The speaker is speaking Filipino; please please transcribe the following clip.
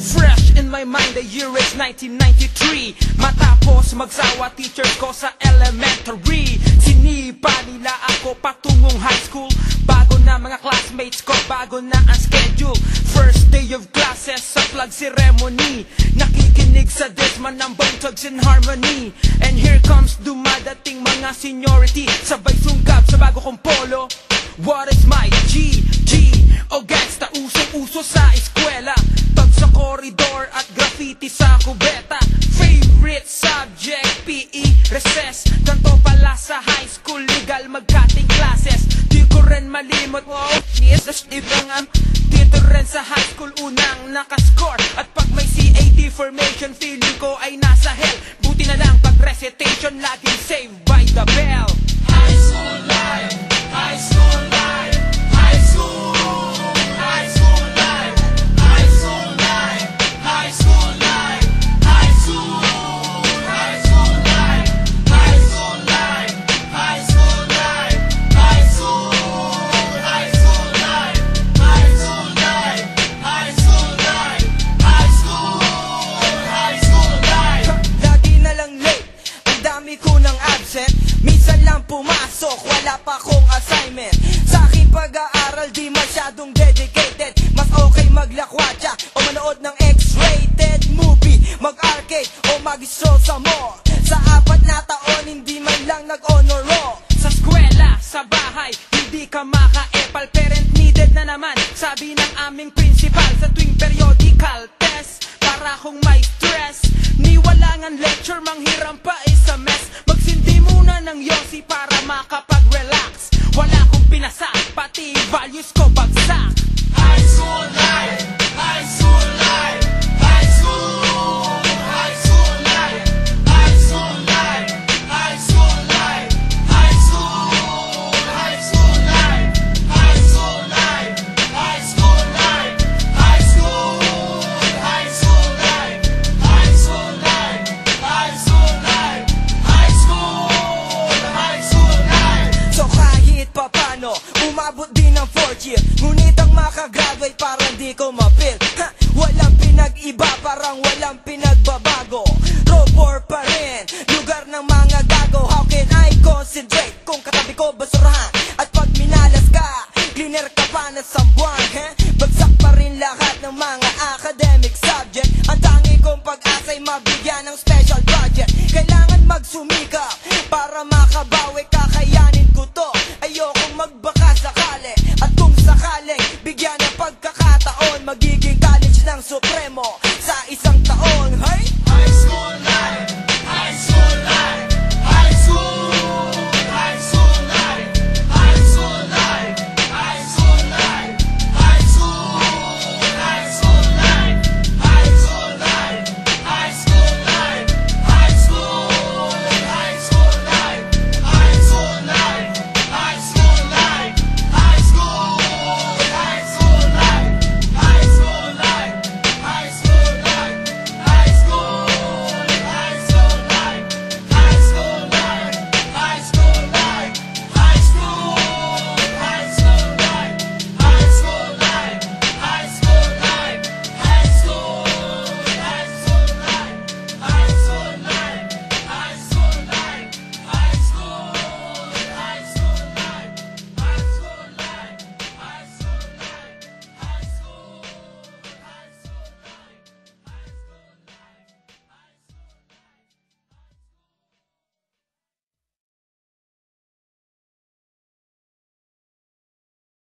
fresh in my mind The year is 1993 Matapos magsawa teachers ko sa elementary. Sinipa nila ako patungong high school. Bago na mga classmates ko, bago na ang schedule. First day of classes sa flag ceremony. Nakikinig sa Desma ng Bone Thugs in Harmony. And here comes dumadating mga seniority. Sabay sunggab sa bago kong polo. What is my G? G? O gangsta Usong-uso sa eskwela koridor at graffiti sa kubeta. Favorite subject, PE, recess. Ganto pala sa high school, legal magkating classes. Di ko rin malimot, wow Yes, das ibang Dito rin sa high school unang nakascore. At pag may CAT formation, feeling ko ay nasa hell. Buti na lang pag recitation, laging saved by the bell walang pinagbabago. Robor pa rin, lugar ng mga gago. How can I concentrate kung katabi ko basurahan? At pag minalas ka, cleaner ka pa na sa buwan eh? Bagsak pa rin lahat ng mga academic subject. Ang tangi kong pag-asa'y mabigyan ng special project Kailangan magsumikap para makabawi. Kakayanin ko to, ayokong magbaka sakali. At kung sakali, bigyan ng pagkakataon. Magiging ng Supremo sa isang taon Hey! High School Life!